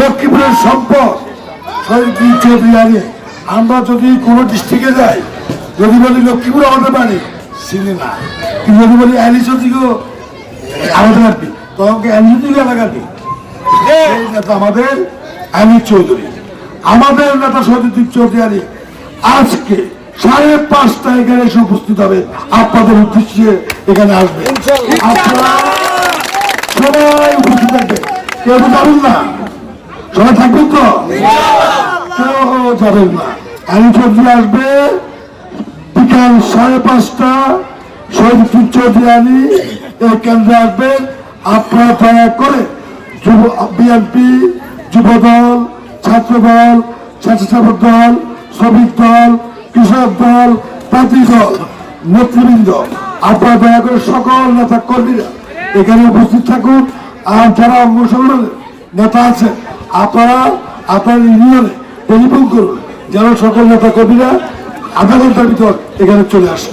লক্ষ্মীপুরের সম্পদ। শহীদ চৌধুরী আমরা যদি কোনো ডিস্ট্রিক্টে যাই, যদি বলি লক্ষ্মীপুর আমাদের বাড়ি, চিনি না। কিন্তু যদি বলি অ্যালি চৌধুরীকেও আমাদের কি তখন অ্যালি চৌধুরী এলাকার কি নেতা আমাদের আলী চৌধুরী। আমাদের নেতা সজিদ্দীপ চৌধুরী আজকে সাড়ে পাঁচটা এখানে এসে উপস্থিত হবে। আপনাদের উদ্দেশ্যে এখানে আসবে। আপনারা সবাই উপস্থিত থাকবে। কেউ যাবেন না। সবাই থাকবেন তো? কেউ যাবেন না। আলী চৌধুরী আসবে। বিকাল সাড়ে পাঁচটা। শহীদ চৌধুরী আলী এই কেন্দ্রে আসবেন আপনারা দয়া করে যুব বিএনপি যুবদল ছাত্রদল স্বেচ্ছাসেবক দল শ্রমিক দল কৃষক দল তাঁতি দল নেতৃবৃন্দ আপনারা দয়া করে সকল নেতা কর্মীরা এখানে উপস্থিত থাকুন। আর যারা সংগঠনের নেতা আছে আপনারা, আপনার ইউনিয়নে টেলিফোন করুন যেন সকল নেতা কর্মীরা আধা ঘণ্টার ভিতর এখানে চলে আসে